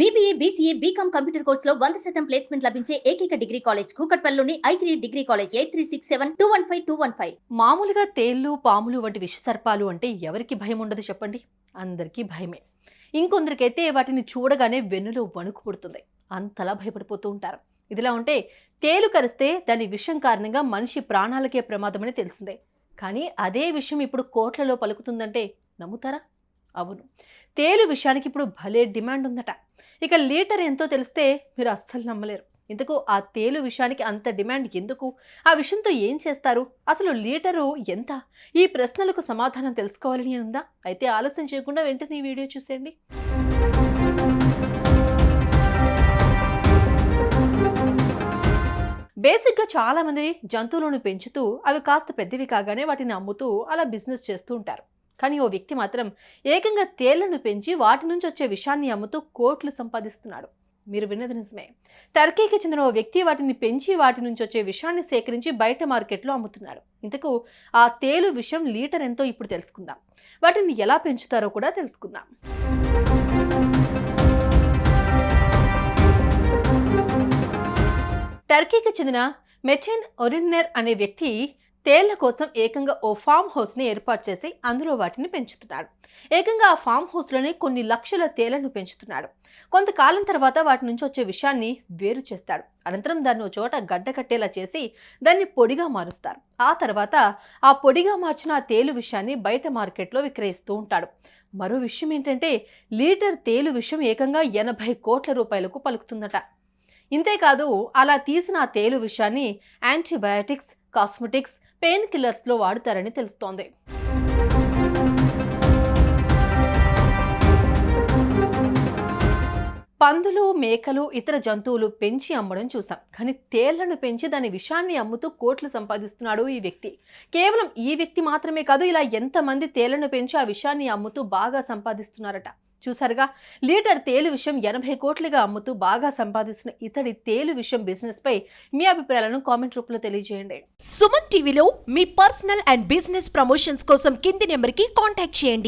BBA BCA BCom computer కోర్సులో వంద శాతం ప్లేస్మెంట్ లభించే ఏకైక degree college కూకట్పల్లిలోని I three degree college eight three six seven two one five two one five మామూలుగా తేళ్ళు పాములు వంటి విషసర్పాలు అంటే ఎవరికి భయం ఉండదు చెప్పండి? అందరికీ భయమే. ఇంకొందరికైతే వాటిని చూడగానే వెన్నులో వణుకు పుడుతుంది. అంతలా భయపడిపోతూ ఉంటారు. ఇదిలా ఉంటే తేలు కరిస్తే దాని విషం కారణంగా మనిషి ప్రాణాలకే ప్రమాదమని తెలిసిందే. కానీ అదే విషయం ఇప్పుడు కోట్లలో పలుకుతుందంటే నమ్ముతారా? అవును. తేలు విషయానికి ఇప్పుడు భలే డిమాండ్ ఉందట. ఇక లీటర్ ఎంతో తెలిస్తే మీరు అస్సలు నమ్మలేరు. ఇందుకు ఆ తేలు విషయానికి అంత డిమాండ్ ఎందుకు? ఆ విషయంతో ఏం చేస్తారు? అసలు లీటరు ఎంత? ఈ ప్రశ్నలకు సమాధానం తెలుసుకోవాలని ఉందా? అయితే ఆలస్యం చేయకుండా వెంటనే ఈ వీడియో చూసేయండి. బేసిక్గా చాలామంది జంతువులను పెంచుతూ అవి కాస్త పెద్దవి కాగానే వాటిని అమ్ముతూ అలా బిజినెస్ చేస్తూ ఉంటారు. కానీ ఓ వ్యక్తి మాత్రం ఏకంగా తేళ్ళను పెంచి వాటి నుంచి వచ్చే విషాన్ని అమ్ముతూ కోట్లు సంపాదిస్తున్నాడు. మీరు విన్నది నిజమే. టర్కీకి చెందిన ఓ వ్యక్తి వాటిని పెంచి వాటి నుంచి వచ్చే విషాన్ని సేకరించి బయట మార్కెట్లో అమ్ముతున్నాడు. ఇంతకు ఆ తేలు విషం లీటర్ ఎంతో ఇప్పుడు తెలుసుకుందాం. వాటిని ఎలా పెంచుతారో కూడా తెలుసుకుందాం. టర్కీకి చెందిన మెచెన్ ఒరిన్నెర్ అనే వ్యక్తి తేళ్ళ కోసం ఏకంగా ఓ ఫామ్ హౌస్ని ఏర్పాటు చేసి అందులో వాటిని పెంచుతున్నాడు. ఏకంగా ఆ ఫామ్ హౌస్లోనే కొన్ని లక్షల తేళ్ళను పెంచుతున్నాడు. కొంతకాలం తర్వాత వాటి నుంచి వచ్చే విషయాన్ని వేరు చేస్తాడు. అనంతరం దాన్ని ఒక చోట గడ్డ కట్టేలా చేసి దాన్ని పొడిగా మారుస్తారు. ఆ తర్వాత ఆ పొడిగా మార్చిన ఆ తేలు విషయాన్ని బయట మార్కెట్లో విక్రయిస్తూ ఉంటాడు. మరో విషయం ఏంటంటే లీటర్ తేలు విషయం ఏకంగా ఎనభై కోట్ల రూపాయలకు పలుకుతుందట. ఇంతేకాదు అలా తీసిన ఆ తేలు విషయాన్ని యాంటీబయాటిక్స్ కాస్మెటిక్స్ పెయిన్ కిల్లర్స్లో వాడుతారని తెలుస్తోంది. పందులు మేకలు ఇతర జంతువులు పెంచి అమ్మడం చూసాం. కానీ తేళ్ళను పెంచి దాని విషాన్ని అమ్ముతూ కోట్లు సంపాదిస్తున్నాడు ఈ వ్యక్తి. కేవలం ఈ వ్యక్తి మాత్రమే కాదు ఇలా ఎంతమంది తేళ్ళను పెంచి ఆ విషాన్ని అమ్ముతూ బాగా సంపాదిస్తున్నారట. చూసారుగా లీటర్ తేలు విషయం ఎనభై కోట్లుగా అమ్ముతూ బాగా సంపాదిస్తున్న ఇతడి తేలు విషయం బిజినెస్ పై మీ అభిప్రాయాలను కామెంట్ రూపంలో తెలియజేయండి. సుమన్ టీవీలో మీ పర్సనల్ అండ్ బిజినెస్ ప్రమోషన్స్ కోసం కింది నెంబర్కి కాంటాక్ట్ చేయండి.